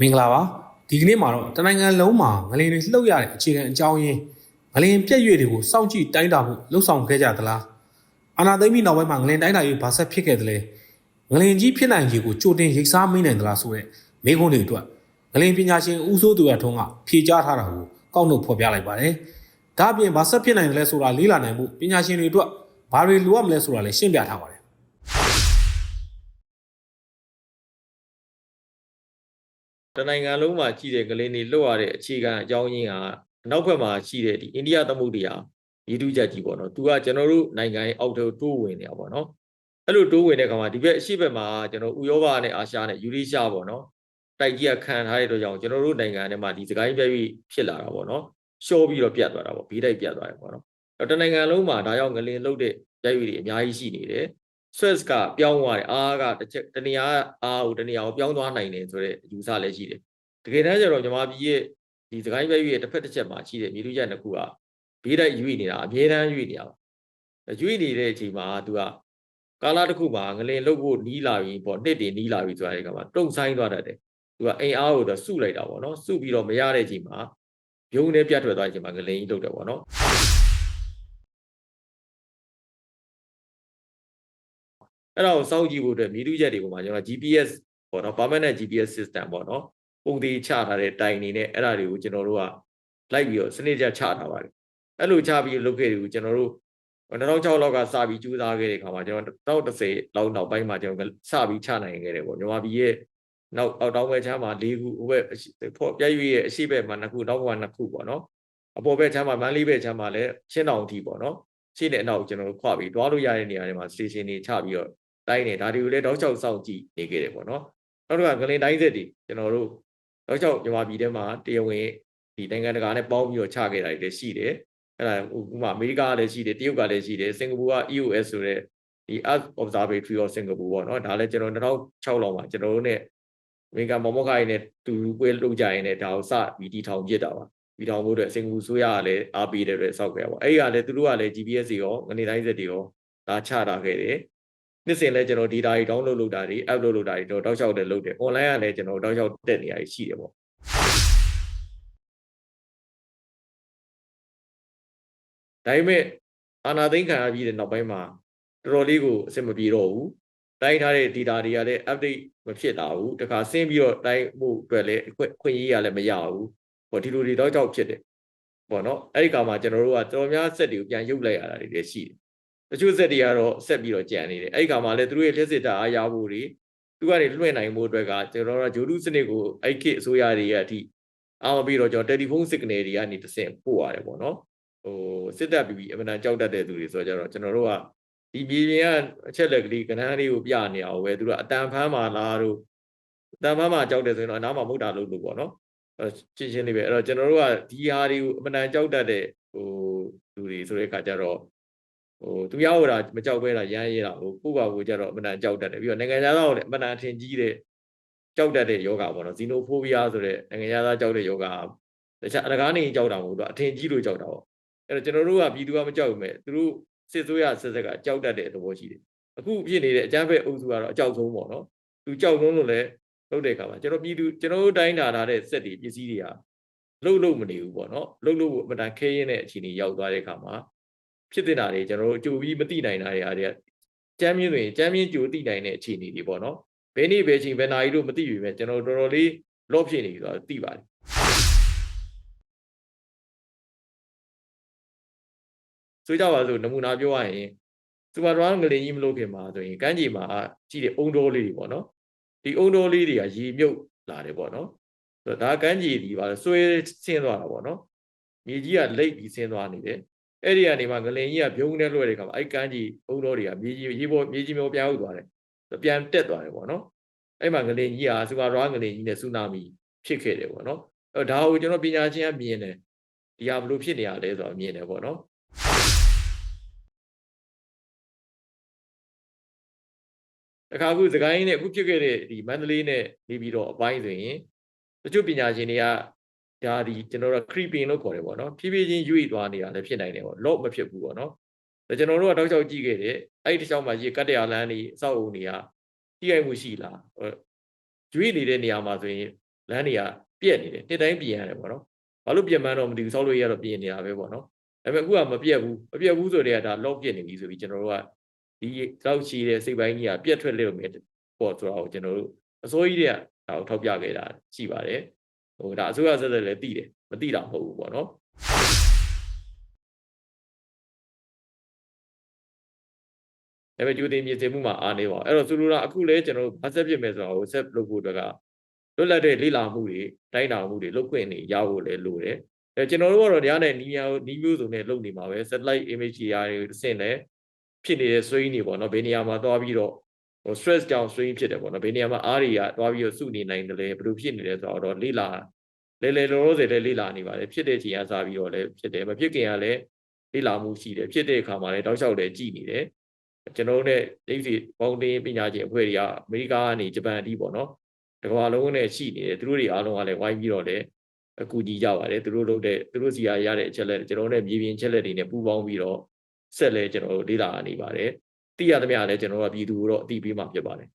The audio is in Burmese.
မင်္ဂလာပါဒီကနေ့မှာတော့တနိုင်ငံလုံးမှာငလင်တွေလှုပ်ရတဲ့အခြေခံအကြောင်းရင်းငလင်ပြက်ရွေတွေကိုစောင့်ကြည့်တိုင်းတာမှုလှုပ်ဆောင်ခဲ့ကြသလားအာနာသိမ့်ပြီးနောက်ပိုင်းမှာငလင်တိုင်းတာရေးဘာဆက်ဖြစ်ခဲ့သလဲငလင်ကြီးဖြစ်နိုင်ခြေကိုကြိုတင်ရိပ်စားမိနိုင်သလားဆိုတဲ့မေးခွန်းတွေအတွက်ငလင်ပညာရှင်ဦးစိုးသူရထွန်းကဖြေကြားထားတာကိုကောက်နှုတ်ဖော်ပြလိုက်ပါတယ်ဒါအပြင်ဘာဆက်ဖြစ်နိုင်တယ်လဲဆိုတာလေးလာနိုင်မှုပညာရှင်တွေအတွက်ဘာတွေလိုအပ်မလဲဆိုတာလည်းရှင်းပြထားပါတယ် တနိုင်ငံလုံးမှာရှိတဲ့ကလေးတွေလွတ်ရတဲ့အခြေခံအကြောင်းရင်းကအနောက်ဘက်မှာရှိတဲ့ဒီအိန္ဒိယသမုဒ္ဒရာရေတူးချက်ကြီးပေါ့နော်သူကကျွန်တော်တို့နိုင်ငံရဲ့အောက်ထဲကိုတိုးဝင်နေတာပေါ့နော်အဲ့လိုတိုးဝင်တဲ့ခါမှာဒီဘက်အရှိဘက်မှာကျွန်တော်ဥရောပနဲ့အာရှနဲ့ယူရေးရှားပေါ့နော်တိုက်ကြီးကခံထားတဲ့အတွက်ကြောင့်ကျွန်တော်တို့နိုင်ငံထဲမှာဒီစကိုင်းပြည့်ပြီးဖြစ်လာတာပေါ့နော်ရှော့ပြီးတော့ပြတ်သွားတာပေါ့ဘေးတိုက်ပြတ်သွားတယ်ပေါ့နော်အဲ့တော့တနိုင်ငံလုံးမှာဒါကြောင့်ငလင်လုတ်တဲ့ရိုက်ရွေတွေအများကြီးရှိနေတယ် stress ကပြောင်းသွားတယ်အားကတစ်ချက်တနေရာအားကိုတနေရာကိုပြောင်းသွားနိုင်တယ်ဆိုတဲ့အယူဆလည်းရှိတယ်တကယ်တမ်းကျတော့မြန်မာပြည်ရဲ့ဒီစကိုင်းပြည့်ရဲ့တစ်ဖက်တစ်ချက်မှာရှိတဲ့မြေလူချက်နှစ်ခုကဘေးတိုက်ရွေ့နေတာအမြဲတမ်းရွေ့နေတာပါရွေ့နေတဲ့အချိန်မှာသူကကာလတစ်ခုမှာငလင်လုတ်ဖို့နီးလာပြီပေါ့နှစ်တင်နီးလာပြီဆိုတဲ့အခါမှာတုံဆိုင်သွားတတ်တယ်သူကအိမ်အားကိုတော့စုလိုက်တာပေါ့နော်စုပြီးတော့မရတဲ့အချိန်မှာပြုံးနဲ့ပြတ်ထွက်သွားတဲ့အချိန်မှာငလင်ကြီးလုတ်တယ်ပေါ့နော် အဲ့ဒါကိုစောင့်ကြည့်ဖို့အတွက်မြေတူးချက်တွေပေါ်မှာကျွန်တော် GPS ပေါ့နော် permanent GPS system ပေါ့နော်ပုံသေးချထားတဲ့တိုင်နေနဲ့အဲ့ဒါတွေကိုကျွန်တော်တို့ကလိုက်ပြီးတော့စနစ်ကျချထားပါတယ်အဲ့လိုချပြီးလုပ်ခဲ့တွေကိုကျွန်တော်တို့2006လောက်ကစပြီးကြိုးစားခဲ့တဲ့ခါမှာကျွန်တော်2010လောက်နောက်ပိုင်းမှာကျွန်တော်စပြီးချနိုင်ခဲ့တယ်ပေါ့မြန်မာပြည်ရဲ့နောက်အောက်တောင်ဘက်ချမ်းမှာ၄ခုဟိုဘက်ဖော့ပြည့်ရွေရဲ့အရှိဘက်မှာ2ခုနောက်ဘက်မှာ2ခုပေါ့နော်အပေါ်ဘက်ချမ်းမှာမန်းလေးဘက်ချမ်းမှာလည်းချင်းတောင်အထိပေါ့နော်ရှင်းတဲ့အနောက်ကျွန်တော်တို့ခွာပြီးတွားလို့ရတဲ့နေရာတွေမှာ station တွေချပြီးတော့ တိုင်းနေဒါတွေကိုလည်းတောက်ချောက်စောင့်ကြည့်နေခဲ့တယ်ပေါ့နော်နောက်တစ်ခါဂလင်တိုင်းဆက်တွေကျွန်တော်တို့တောက်ချောက်မြန်မာပြည်ထဲမှာတရားဝင်ဒီနိုင်ငံတကာနဲ့ပေါင်းပြီးတော့ချခဲ့တာတွေလည်းရှိတယ်အဲ့ဒါဥပမာအမေရိကလည်းရှိတယ်တရုတ်ကလည်းရှိတယ်စင်ကာပူက EOS ဆိုတဲ့ဒီ Earth Observatory of Singapore ပေါ့နော်ဒါလည်းကျွန်တော်2006လောက်မှာကျွန်တော်တို့ ਨੇ အမေရိကန်မော်မော့ခိုင်နဲ့တူပွဲလုပ်ကြရင်လည်းဒါကိုစပြီးတီထောင်ပြစ်တာပါပြီးထောင်ဖို့အတွက်စင်ကာပူဆိုရကလည်းအားပေးတဲ့အတွက်စောက်ခဲ့ပါပေါ့အဲ့ဒီကလည်းသူတို့ကလည်း GPS တွေရောငနေတိုင်းဆက်တွေရောဒါချတာခဲ့တယ် နှစ်စဉ်လဲကျွန်တော် data တွေ download လုပ်တာတွေ upload လုပ်တာတွေတော့တောက်လျှောက်တည်းလုပ်တယ် online ကလည်းကျွန်တော်တောက်လျှောက်တက်နေရရှိတယ်ပေါ့ဒါပေမဲ့အာနာသိန်းခံရပြီးတဲ့နောက်ပိုင်းမှာတော်တော်လေးကိုအဆင်မပြေတော့ဘူးတိုင်းထားတဲ့ data တွေကလည်း update မဖြစ်လာဘူးတခါဆင်းပြီးတော့တိုင်းမှုအတွက်လည်းအခွင့်ခွင့်ရေးရလည်းမရဘူးဟောဒီလိုတွေတော့ကြောက်ဖြစ်တယ်ပေါ့နော်အဲ့ဒီကမှာကျွန်တော်တို့ကတော်တော်များဆက်တွေကိုပြန်ရုပ်လိုက်ရတာတွေလည်းရှိတယ် တချို့ဆက်တွေကတော့ဆက်ပြီးတော့ကြံနေတယ်အဲ့ဒီခါမှာလည်းသူတို့ရဲ့လက်စစ်တာအားရဖို့တွေသူကနေလွှင့်နိုင်မှုအတွက်ကကျွန်တော်တို့ဂျိုဒုစနစ်ကိုအဲ့ခေတ်အစိုးရတွေရဲ့အထိအားမပြီးတော့ကျွန်တော်တယ်လီဖုန်း signal တွေကနေတစ်ဆင့်ပို့ရတယ်ပေါ့နော်ဟိုစစ်တပ်ပြီးပြီးအမှန်တန်ကြောက်တတ်တဲ့သူတွေဆိုတော့ကျွန်တော်တို့ကဒီမြေပြင်ကအချက်လက်ကလေးကဏ္ဍလေးကိုပြနေအောင်ပဲသူတို့ကအတန်ဖမ်းမာလားတို့အတန်ဖမ်းမာကြောက်တယ်ဆိုရင်တော့အနားမှာမဟုတ်တာလို့လို့ပေါ့နော်အဲချင်းချင်းလေးပဲအဲ့တော့ကျွန်တော်တို့ကဒီဟာတွေကိုအမှန်တန်ကြောက်တတ်တဲ့ဟိုလူတွေဆိုတဲ့အခါကျတော့ ဟိုသူရောက်တာမကြောက်ပဲလားရမ်းရဲတာဟိုကိုယ့်ဘာကိုကြတော့အမှန်တန်ကြောက်တတ်တယ်ပြီးတော့နိုင်ငံခြားသားကိုလည်းအမှန်တန်အထင်ကြီးတဲ့ကြောက်တတ်တဲ့ယောဂပေါ့နော်ဇီနိုဖိုးဘီးယားဆိုတဲ့နိုင်ငံခြားသားကြောက်တဲ့ယောဂတခြားအလကားနေကြောက်တာမဟုတ်တော့အထင်ကြီးလို့ကြောက်တာပေါ့အဲ့တော့ကျွန်တော်တို့ကပြည်သူကမကြောက်ဘူးမဲ့သူတို့စစ်ဆိုးရဆက်ဆက်ကကြောက်တတ်တဲ့သဘောရှိတယ်အခုဖြစ်နေတဲ့အကြမ်းဖက်အုပ်စုကတော့အကြောက်ဆုံးပေါ့နော်သူကြောက်ဆုံးလို့လည်းလုပ်တဲ့အခါမှာကျွန်တော်ပြည်သူကျွန်တော်တို့တိုင်းတာထားတဲ့စက်တွေပစ္စည်းတွေကလှုပ်လို့မနေဘူးပေါ့နော်လှုပ်လို့အမှန်တန်ခဲရင်းတဲ့အခြေအနေရောက်သွားတဲ့အခါမှာ ဖြစ်တဲ့တာတွေကျွန်တော်တို့ကြိုပြီးမသိနိုင်တာတွေအားတွေကကြမ်းမြင့်ဆိုရင်ကြမ်းမြင့်ကြိုသိနိုင်တဲ့အခြေအနေတွေပေါ့နော်ဘယ်နေ့ဘယ်ချိန်ဘယ်နာရီလို့မသိပြီပဲကျွန်တော်တော်တော်လေး lock ဖြစ်နေပြီဆိုတော့သိပါတယ်ဆိုကြပါစို့နမူနာပြောရရင်စူပါဒရာငလင်ကြီးမလို့ခင်မှာဆိုရင်ကမ်းခြေမှာကြည့်တဲ့အုံတော်လေးတွေပေါ့နော်ဒီအုံတော်လေးတွေကရေမြုပ်လာတယ်ပေါ့နော်ဆိုတော့ဒါကမ်းခြေဒီပါဆွဲဆင်းသွားတာပေါ့နော်မြေကြီးကလိတ်ပြီးဆင်းသွားနေတယ် အဲ့ဒီကနေမှငလင်ကြီးကပြုံးနေလွှဲတဲ့ခါမှာအဲ့ကန်းကြီးအုံတော်တွေကမြေကြီးရေပေါ်မြေကြီးမျိုးပြန်ဟုတ်သွားတယ်ပြန်တက်သွားတယ်ပေါ့နော်အဲ့မှာငလင်ကြီးကစူပါရွာငလင်ကြီးနဲ့ဆူနာမီဖြစ်ခဲ့တယ်ပေါ့နော်အဲ့ဒါကိုကျွန်တော်ပညာရှင်ကမြင်တယ်ဒီဟာဘလို့ဖြစ်နေရလဲဆိုတော့မြင်တယ်ပေါ့နော်တခါခုစကိုင်းနဲ့အခုဖြစ်ခဲ့တဲ့ဒီမန္တလေးနဲ့နေပြီးတော့အပိုင်းဆိုရင်တချို့ပညာရှင်တွေက ဒါဒီကျွန်တော်တို့ creeping လို့ခေါ်တယ်ပေါ့နော်ဖြည်းဖြည်းချင်းရွေ့သွားနေတာလည်းဖြစ်နိုင်တယ်ပေါ့ lock မဖြစ်ဘူးပေါ့နော်ဒါကျွန်တော်တို့ကတောက်ချောက်ကြည့်ခဲ့တယ်အဲ့ဒီတစ်ချောင်းမှာရေကတ်တရားလမ်းတွေအဆောက်အုံတွေကတိကျမှုရှိလားရွေ့နေတဲ့နေရာမှာဆိုရင်လမ်းတွေကပြက်နေတယ်တစ်တိုင်းပြင်ရတယ်ပေါ့နော်ဘာလို့ပြင်မှန်းတော့မသိဘူးဆောက်လို့ရတော့ပြင်နေတာပဲပေါ့နော်ဒါပေမဲ့အခုကမပြက်ဘူးမပြက်ဘူးဆိုတော့ဒါ lock ပြက်နေပြီဆိုပြီးကျွန်တော်တို့ကဒီလောက်ရှိတဲ့စိတ်ပိုင်းကြီးကပြက်ထွက်လို့မယ်ပေါ့ဆိုတော့ကျွန်တော်တို့အစိုးရတွေကဒါကိုထောက်ပြခဲ့တာရှိပါတယ် ဟိုဒါအစိုးရဆက်ဆက်လည်းသိတယ်မသိတာမဟုတ်ဘူးပေါ့နော်ဒါပေမဲ့ကျူတင်မြေစင်မှုမှာအားနေပါအဲ့တော့ဆိုလိုတာအခုလဲကျွန်တော်တို့ဘာဆက်ဖြစ်မယ်ဆိုတော့ဆက်လုပ်ဖို့အတွက်ကလွတ်လပ်တဲ့လေ့လာမှုတွေတိုင်းတာမှုတွေလုပ်ခွင့်တွေရဖို့လဲလိုတယ်အဲကျွန်တော်တို့ကတော့တရားနဲ့နီးများနီးမျိုးစုံနဲ့လုပ်နေမှာပဲ satellite image တွေအားတွေစင်လဲဖြစ်နေတဲ့ strain တွေပေါ့နော်ဘယ်နေရာမှာသွားပြီးတော့ ဟို stress ကြောင့် strain ဖြစ်တယ်ပေါ့နော်ဘယ်နေရာမှာအားတွေကသွားပြီးတော့စုနေနိုင်တယ်လဲဘယ်လိုဖြစ်နေလဲဆိုတော့လေ့လာလဲလဲလောလောဆယ်လဲလေ့လာနေပါတယ်ဖြစ်တဲ့ချိန်ကစားပြီးတော့လဲဖြစ်တယ်မဖြစ်ခင်ကလည်းလေ့လာမှုရှိတယ်ဖြစ်တဲ့အခါမှာလည်းတောက်လျှောက်လည်းကြည်နေတယ်ကျွန်တော်တို့ ਨੇ ဒိဋ္ဌိပေါင်းတင်ပညာရှင်အဖွဲ့တွေကအမေရိကန်ကနေဂျပန်အထိပေါ့နော်တကမ္ဘာလုံးနဲ့ရှိနေတယ်သူတို့တွေအားလုံးကလည်းဝိုင်းပြီးတော့လည်းအကူကြီးကြပါတယ်သူတို့လုပ်တဲ့သူတို့စီရရတဲ့အချက်လက်ကျွန်တော်တို့ ਨੇ မြေပြင်ချက်လက်တွေနဲ့ပူးပေါင်းပြီးတော့ဆက်လဲကျွန်တော်တို့လေ့လာနေပါတယ် သိရသမျှလည်းကျွန်တော်တို့ကပြည်သူတို့အသိပေးမှာဖြစ်ပါတယ်